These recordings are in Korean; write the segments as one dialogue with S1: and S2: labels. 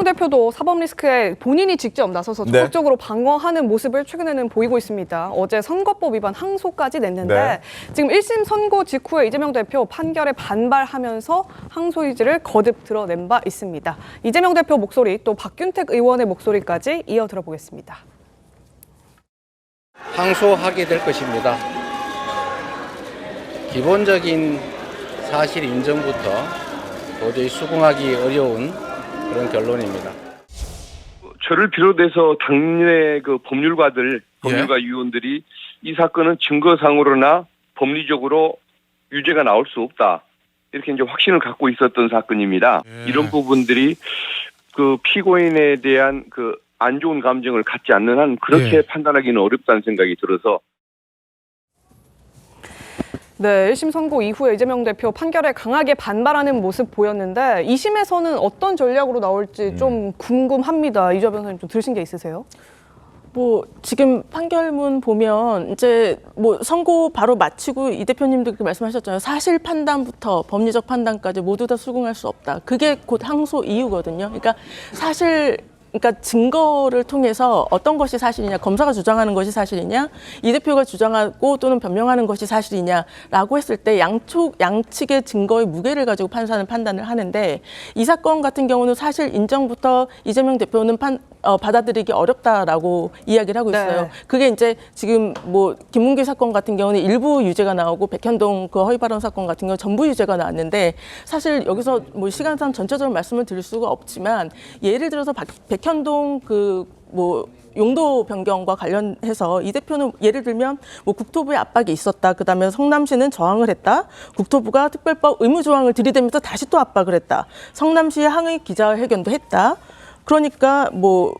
S1: 이재명 대표도 사법 리스크에 본인이 직접 나서서
S2: 네.
S1: 적극적으로 방어하는 모습을 최근에는 보이고 있습니다. 어제 선거법 위반 항소까지 냈는데
S2: 네.
S1: 지금 1심 선고 직후에 이재명 대표 판결에 반발하면서 항소 의지를 거듭 드러낸 바 있습니다. 이재명 대표 목소리 또 박균택 의원의 목소리까지 이어 들어보겠습니다.
S3: 항소하게 될 것입니다. 기본적인 사실 인정부터 도저히 수긍하기 어려운 그런 결론입니다.
S4: 저를 비롯해서 당내 그 법률가들, 법률가 위원들이 이 사건은 증거상으로나 법리적으로 유죄가 나올 수 없다. 이렇게 이제 확신을 갖고 있었던 사건입니다. 이런 부분들이 그 피고인에 대한 그 안 좋은 감정을 갖지 않는 한 그렇게 판단하기는 어렵다는 생각이 들어서
S1: 네, 1심 선고 이후에 이재명 대표 판결에 강하게 반발하는 모습 보였는데 2심에서는 어떤 전략으로 나올지 좀 궁금합니다. 이주아 변호사님 좀 들으신 게 있으세요?
S5: 뭐 지금 판결문 보면 이제 뭐 선고 바로 마치고 이 대표님도 그렇게 말씀하셨잖아요. 사실 판단부터 법리적 판단까지 모두 다 수긍할 수 없다. 그게 곧 항소 이유거든요. 그러니까 사실 그러니까 증거를 통해서 어떤 것이 사실이냐, 검사가 주장하는 것이 사실이냐, 이 대표가 주장하고 또는 변명하는 것이 사실이냐라고 했을 때 양쪽 양측의 증거의 무게를 가지고 판사는 판단을 하는데 이 사건 같은 경우는 사실 인정부터 이재명 대표는 판, 어, 받아들이기 어렵다라고 이야기를 하고 있어요.
S1: 네.
S5: 그게 이제 지금 뭐 김문기 사건 같은 경우는 일부 유죄가 나오고 백현동 그 허위 발언 사건 같은 경우 전부 유죄가 나왔는데 사실 여기서 뭐 시간상 전체적으로 말씀을 드릴 수가 없지만 예를 들어서 박- 백현동 그뭐 용도 변경과 관련해서 이 대표는 예를 들면 뭐 국토부의 압박이 있었다. 그다음에 성남시는 저항을 했다. 국토부가 특별법 의무 조항을 들이대면서 다시 또 압박을 했다. 성남시의 항의 기자회견도 했다. 그러니까 뭐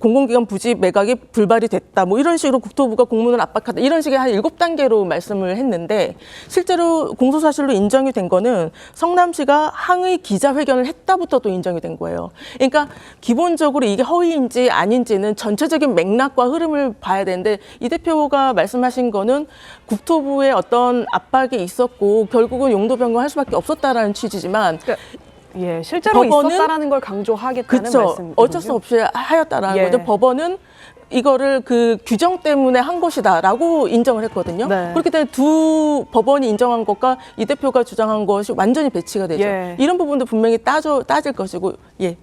S5: 공공기관 부지 매각이 불발이 됐다. 뭐 이런 식으로 국토부가 공문을 압박하다. 이런 식의 한 일곱 단계로 말씀을 했는데 실제로 공소사실로 인정이 된 거는 성남시가 항의 기자회견을 했다부터 또 인정이 된 거예요. 그러니까 기본적으로 이게 허위인지 아닌지는 전체적인 맥락과 흐름을 봐야 되는데 이 대표가 말씀하신 거는 국토부의 어떤 압박이 있었고 결국은 용도 변경할 수밖에 없었다라는 취지지만
S1: 예, 실제로
S5: 법원은-
S1: 있었다라는 걸 강조하겠다는
S5: 그렇죠.
S1: 말씀이거든요.
S5: 어쩔 수 없이 하였다라는
S1: 예.
S5: 거죠. 법원은 이거를 그 규정 때문에 한 것이다라고 인정을 했거든요.
S1: 네.
S5: 그렇기 때문에 두 법원이 인정한 것과 이 대표가 주장한 것이 완전히 배치가 되죠.
S1: 예.
S5: 이런 부분도 분명히 따져 따질 것이고, 예.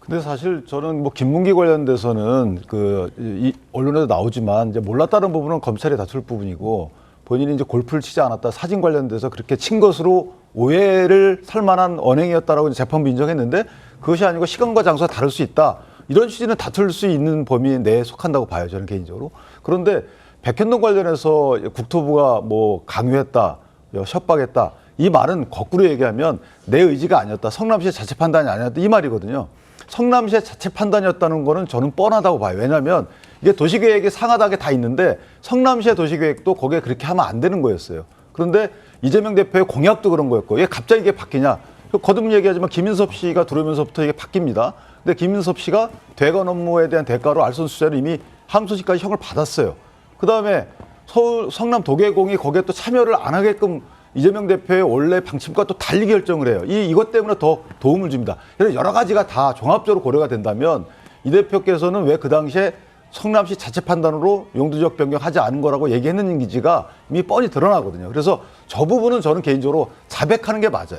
S6: 근데 사실 저는 뭐 김문기 관련돼서는 그 이 언론에도 나오지만 이제 몰랐다는 부분은 검찰이 다툴 부분이고 본인이 이제 골프를 치지 않았다 사진 관련돼서 그렇게 친 것으로 오해를 살 만한 언행이었다라고 재판부 인정했는데 그것이 아니고 시간과 장소가 다를 수 있다. 이런 취지는 다툴 수 있는 범위 내에 속한다고 봐요. 저는 개인적으로. 그런데 백현동 관련해서 국토부가 뭐 강요했다, 협박했다. 이 말은 거꾸로 얘기하면 내 의지가 아니었다. 성남시의 자체 판단이 아니었다. 이 말이거든요. 성남시의 자체 판단이었다는 거는 저는 뻔하다고 봐요. 왜냐하면 이게 도시계획이 상하다게 다 있는데 성남시의 도시계획도 거기에 그렇게 하면 안 되는 거였어요. 그런데 이재명 대표의 공약도 그런 거였고 이게 갑자기 이게 바뀌냐? 거듭 얘기하지만 김인섭 씨가 들어오면서부터 이게 바뀝니다. 근데 김인섭 씨가 대관 업무에 대한 대가로 알선수재를 이미 항소시까지 형을 받았어요. 그 다음에 서울 성남 도계공이 거기에 또 참여를 안 하게끔 이재명 대표의 원래 방침과 또 달리 결정을 해요. 이 이것 때문에 더 도움을 줍니다. 그래서 여러 가지가 다 종합적으로 고려가 된다면 이 대표께서는 왜 그 당시에 성남시 자체 판단으로 용도적 변경하지 않은 거라고 얘기했는지가 이미 뻔히 드러나거든요. 그래서 저 부분은 저는 개인적으로 자백하는 게 맞아요.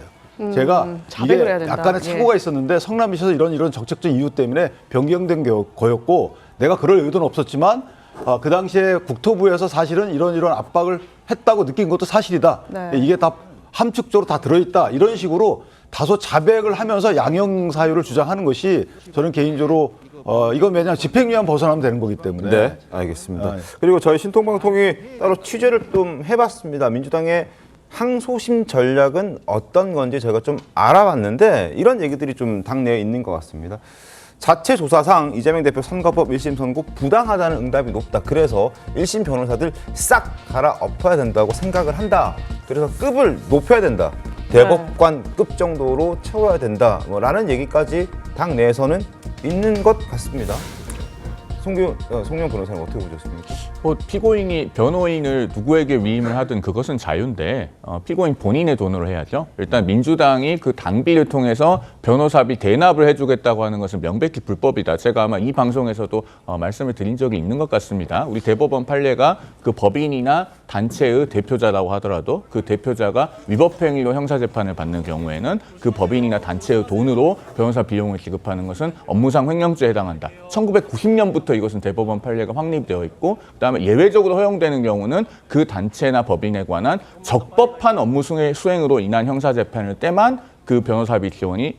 S6: 제가 이게
S1: 음, 자백을 해야 된다.
S6: 약간의
S1: 예.
S6: 착오가 있었는데 성남시에서 이런 이런 정책적 이유 때문에 변경된 거- 거였고 내가 그럴 의도는 없었지만 아, 그 당시에 국토부에서 사실은 이런 이런 압박을 했다고 느낀 것도 사실이다.
S1: 네.
S6: 이게 다 함축적으로 다 들어있다. 이런 식으로 다소 자백을 하면서 양형 사유를 주장하는 것이 저는 개인적으로 어, 이건 왜냐하면 집행유예 벗어나면 되는 거기 때문에
S2: 네, 알겠습니다.
S6: 아, 예.
S2: 그리고 저희 신통방통이 따로 취재를 좀 해봤습니다. 민주당의 항소심 전략은 어떤 건지 제가 좀 알아봤는데 이런 얘기들이 좀 당내에 있는 것 같습니다. 자체 조사상 이재명 대표 선거법 1심 선고 부당하다는 응답이 높다. 그래서 1심 변호사들 싹 갈아엎어야 된다고 생각을 한다. 그래서 급을 높여야 된다. 대법관급 정도로 채워야 된다. 뭐 라는 얘기까지 당 내에서는 있는 것 같습니다. 송규, 어, 송영 변호사님 어떻게 보셨습니까?
S7: 뭐 피고인이 변호인을 누구에게 위임을 하든 그것은 자유인데 어, 피고인 본인의 돈으로 해야죠. 일단 민주당이 그 당비를 통해서 변호사비 대납을 해주겠다고 하는 것은 명백히 불법이다. 제가 아마 이 방송에서도 어, 말씀을 드린 적이 있는 것 같습니다. 우리 대법원 판례가 그 법인이나 단체의 대표자라고 하더라도 그 대표자가 위법 행위로 형사 재판을 받는 경우에는 그 법인이나 단체의 돈으로 변호사 비용을 지급하는 것은 업무상 횡령죄에 해당한다. 1990년부터 이것은 대법원 판례가 확립되어 있고 그다음에 예외적으로 허용되는 경우는 그 단체나 법인에 관한 적법한 업무 수행- 수행으로 인한 형사 재판을 때만 그 변호사비 지원이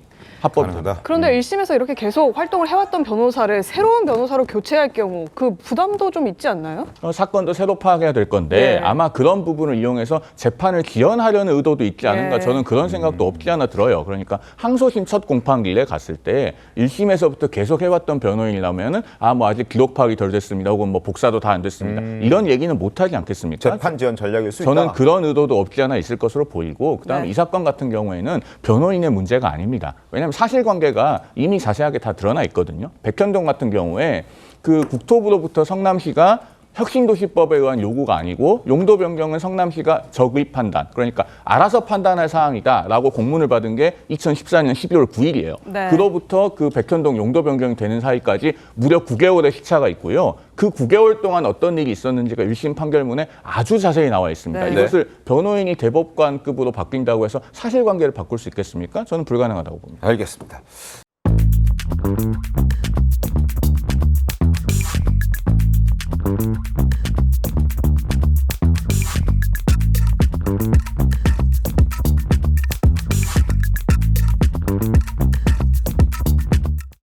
S2: 합법이다.
S1: 그런데 일 1심에서 이렇게 계속 활동을 해왔던 변호사를 새로운 변호사로 교체할 경우 그 부담도 좀 있지 않나요?
S7: 어, 사건도 새로 파악해야 될 건데
S1: 네.
S7: 아마 그런 부분을 이용해서 재판을 지연하려는 의도도 있지 않은가
S1: 네.
S7: 저는 그런 생각도 없지 않아 들어요. 그러니까 항소심 첫 공판길에 갔을 때 1심에서부터 계속 해왔던 변호인이라면은 아 뭐 아직 기록 파악이 덜 됐습니다. 혹은 뭐 복사도 다 안 됐습니다. 이런 얘기는 못 하지 않겠습니까?
S2: 재판 지원 전략일 수
S7: 저는
S2: 있다.
S7: 그런 의도도 없지 않아 있을 것으로 보이고 그다음에
S1: 네.
S7: 이 사건 같은 경우에는 변호인의 문제가 아닙니다. 왜냐하면 사실관계가 이미 자세하게 다 드러나 있거든요. 백현동 같은 경우에 그 국토부로부터 성남시가 혁신도시법에 의한 요구가 아니고 용도 변경은 성남시가 적의 판단 그러니까 알아서 판단할 사항이다라고 공문을 받은 게 2014년 12월 9일이에요.
S1: 네.
S7: 그로부터 그 백현동 용도 변경이 되는 사이까지 무려 9개월의 시차가 있고요. 그 9개월 동안 어떤 일이 있었는지가 1심 판결문에 아주 자세히 나와 있습니다.
S1: 네.
S7: 이것을 변호인이 대법관급으로 바뀐다고 해서 사실관계를 바꿀 수 있겠습니까? 저는 불가능하다고 봅니다.
S2: 알겠습니다.